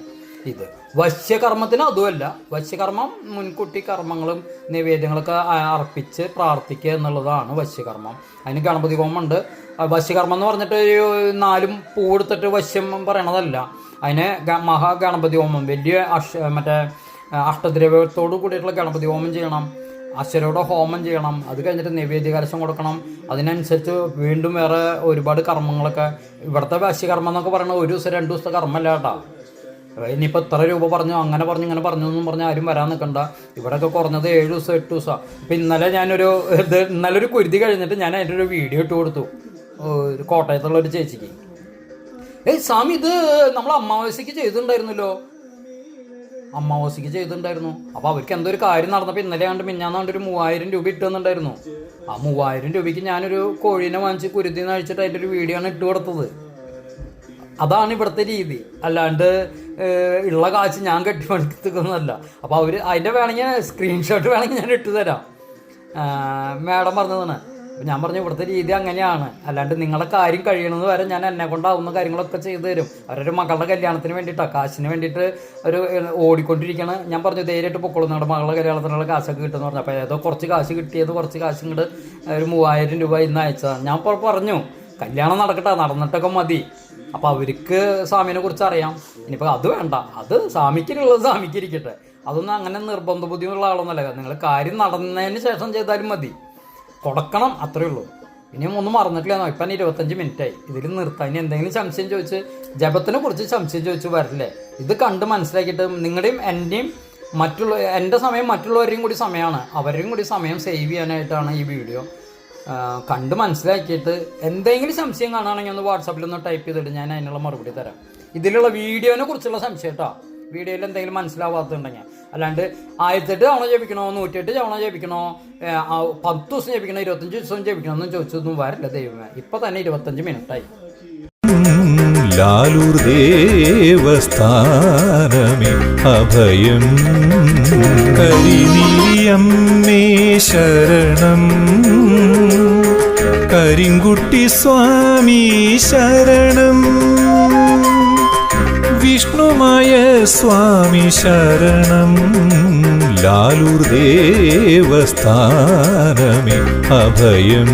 [SPEAKER 2] ഇത് വശ്യകർമ്മത്തിന് അതുമല്ല. വശ്യകർമ്മം മുൻകൂട്ടി കർമ്മങ്ങളും നിവേദ്യങ്ങളൊക്കെ അർപ്പിച്ച് പ്രാർത്ഥിക്കുക എന്നുള്ളതാണ് വശ്യകർമ്മം. അതിന് ഗണപതി ഹോമമുണ്ട്. വശ്യകർമ്മം എന്ന് പറഞ്ഞിട്ട് നാലും പൂവെടുത്തിട്ട് വശ്യം പറയണതല്ല. അതിന് മഹാഗണപതി ഹോമം. വലിയ അക്ഷ മറ്റേ അഷ്ടദ്രവ്യത്തോട് കൂടിയിട്ടുള്ള ഗണപതി ഹോമം ചെയ്യണം. അശ്വരോടെ ഹോമം ചെയ്യണം. അത് കഴിഞ്ഞിട്ട് നിവേദ്യ കലശം കൊടുക്കണം. അതിനനുസരിച്ച് വീണ്ടും വേറെ ഒരുപാട് കർമ്മങ്ങളൊക്കെ. ഇവിടുത്തെ വശ്യകർമ്മം എന്നൊക്കെ പറയുന്നത് ഒരു ദിവസം രണ്ട് ദിവസത്തെ കർമ്മമല്ല കേട്ടോ. ഇനിയിപ്പോൾ ഇത്ര രൂപ പറഞ്ഞു അങ്ങനെ പറഞ്ഞു ഇങ്ങനെ പറഞ്ഞു എന്നും പറഞ്ഞാൽ ആരും വരാൻ നിൽക്കണ്ട. ഇവിടെയൊക്കെ കുറഞ്ഞത് ഏഴ് ദിവസം എട്ട് ദിവസം. ഇപ്പം ഇന്നലെ ഞാനൊരു ഇത് ഇന്നലെ ഒരു കുരുതി കഴിഞ്ഞിട്ട് ഞാൻ അതിന്റെ ഒരു വീഡിയോ ഇട്ട് കൊടുത്തു. ഒരു കോട്ടയത്തുള്ള ഒരു ചേച്ചിക്ക്. ഏയ് സ്വാമി ഇത് നമ്മൾ അമാവാസ്യക്ക് ചെയ്തിട്ടുണ്ടായിരുന്നല്ലോ. അമാവാസിക്ക് ചെയ്തിട്ടുണ്ടായിരുന്നു. അപ്പൊ അവർക്ക് എന്തോ ഒരു കാര്യം നടന്നപ്പോൾ ഇന്നലെ കണ്ട് മിഞ്ഞാന്നാണ്ട് ഒരു മൂവായിരം രൂപ ഇട്ട് തന്നിട്ടുണ്ടായിരുന്നു. ആ മൂവായിരം രൂപയ്ക്ക് ഞാനൊരു കോഴീനെ വാങ്ങിച്ച് കുരുതി അഴിച്ചിട്ട് അതിന്റെ ഒരു വീഡിയോ ആണ് ഇട്ട് കൊടുത്തത്. അതാണ് ഇവിടുത്തെ രീതി. അല്ലാണ്ട് ഉള്ള കാശ് ഞാൻ കെട്ടിപ്പണിക്കുന്നതല്ല അപ്പോൾ അവർ അതിന്റെ വേണമെങ്കിൽ സ്ക്രീൻഷോട്ട് വേണമെങ്കിൽ ഞാൻ ഇട്ട് തരാം. മാഡം പറഞ്ഞതാണ്. അപ്പോൾ ഞാൻ പറഞ്ഞു ഇവിടുത്തെ രീതി അങ്ങനെയാണ്. അല്ലാണ്ട് നിങ്ങളെ കാര്യം കഴിയണമെന്ന് വരെ ഞാൻ എന്നെ കൊണ്ടാവുന്ന കാര്യങ്ങളൊക്കെ ചെയ്തു തരും. അവരൊരു മകളുടെ കല്യാണത്തിന് വേണ്ടിയിട്ടാണ് കാശിന് വേണ്ടിയിട്ട് ഒരു ഏഹ്, ഓടിക്കൊണ്ടിരിക്കുകയാണ് ഞാൻ പറഞ്ഞു ധൈര്യമായിട്ട് പൊക്കോളൂ. നിങ്ങളുടെ മകളുടെ കല്യാണത്തിനുള്ള കാശൊക്കെ കിട്ടുമെന്ന് പറഞ്ഞു. അപ്പോൾ ഏതോ കുറച്ച് കാശ് കിട്ടിയത് കുറച്ച് കാശ് ഇങ്ങോട്ട് ഒരു മൂവായിരം രൂപ ഇന്ന് അയച്ചതാണ് ഞാൻ ഇപ്പോൾ പറഞ്ഞു കല്യാണം നടക്കട്ടെ. നടന്നിട്ടൊക്കെ മതി. അപ്പോൾ അവർക്ക് സ്വാമിനെ കുറിച്ച് അറിയാം. ഇനിയിപ്പോൾ അത് വേണ്ട. അത് സ്വാമിക്കുള്ളത് സ്വാമിക്കിരിക്കട്ടെ അതൊന്നും അങ്ങനെ നിർബന്ധ ബുദ്ധിമുട്ടുള്ള ആളൊന്നുമല്ല. നിങ്ങൾ കാര്യം നടന്നതിന് ശേഷം ചെയ്താലും മതി. കൊടുക്കണം അത്രേ ഉള്ളൂ. ഇനിയും ഒന്നും മറന്നിട്ടില്ല ഇപ്പം ഇരുപത്തഞ്ച് മിനിറ്റ് ആയി ഇതിൽ നിർത്താൻ ഇനി എന്തെങ്കിലും സംശയം ചോദിച്ച് ജപത്തിനെ കുറിച്ച് സംശയം ചോദിച്ച് വരില്ലേ? ഇത് കണ്ട് മനസ്സിലാക്കിയിട്ട് നിങ്ങളുടെയും എന്റെയും മറ്റുള്ള എന്റെ സമയം മറ്റുള്ളവരെയും കൂടി സമയമാണ്. അവരെയും കൂടി സമയം സേവ് ചെയ്യാനായിട്ടാണ് ഈ വീഡിയോ കണ്ട് മനസ്സിലാക്കിയിട്ട് എന്തെങ്കിലും സംശയം കാണുകയാണെങ്കിൽ ഒന്ന് വാട്സാപ്പിൽ ഒന്ന് ടൈപ്പ് ചെയ്തിട്ട് ഞാൻ അതിനുള്ള മറുപടി തരാം. ഇതിലുള്ള വീഡിയോനെ കുറിച്ചുള്ള സംശയം കേട്ടോ വീഡിയോയിൽ എന്തെങ്കിലും മനസ്സിലാവാത്തുണ്ടെങ്കിൽ അല്ലാണ്ട് ആയിരത്തെട്ട് തവണ ജപിക്കണോ നൂറ്റിയെട്ട് തവണ ജപിക്കണോ പത്ത് ദിവസം ജപിക്കണോ ഇരുപത്തഞ്ച് ദിവസം ജപിക്കണോ എന്നും ചോദിച്ചതൊന്നും വരല്ല ദൈവമേ. ഇപ്പൊ തന്നെ ഇരുപത്തഞ്ച് മിനിറ്റായി.
[SPEAKER 1] ലാലൂർ ദേവസ്ഥാനമേ അഭയം. ശരണം. കരിങ്കുട്ടി സ്വാമി ശരണം. വിഷ്ണുമായ സ്വാമി ശരണം. ലാലൂർ ദേവസ്ഥാനമേ അഭയം.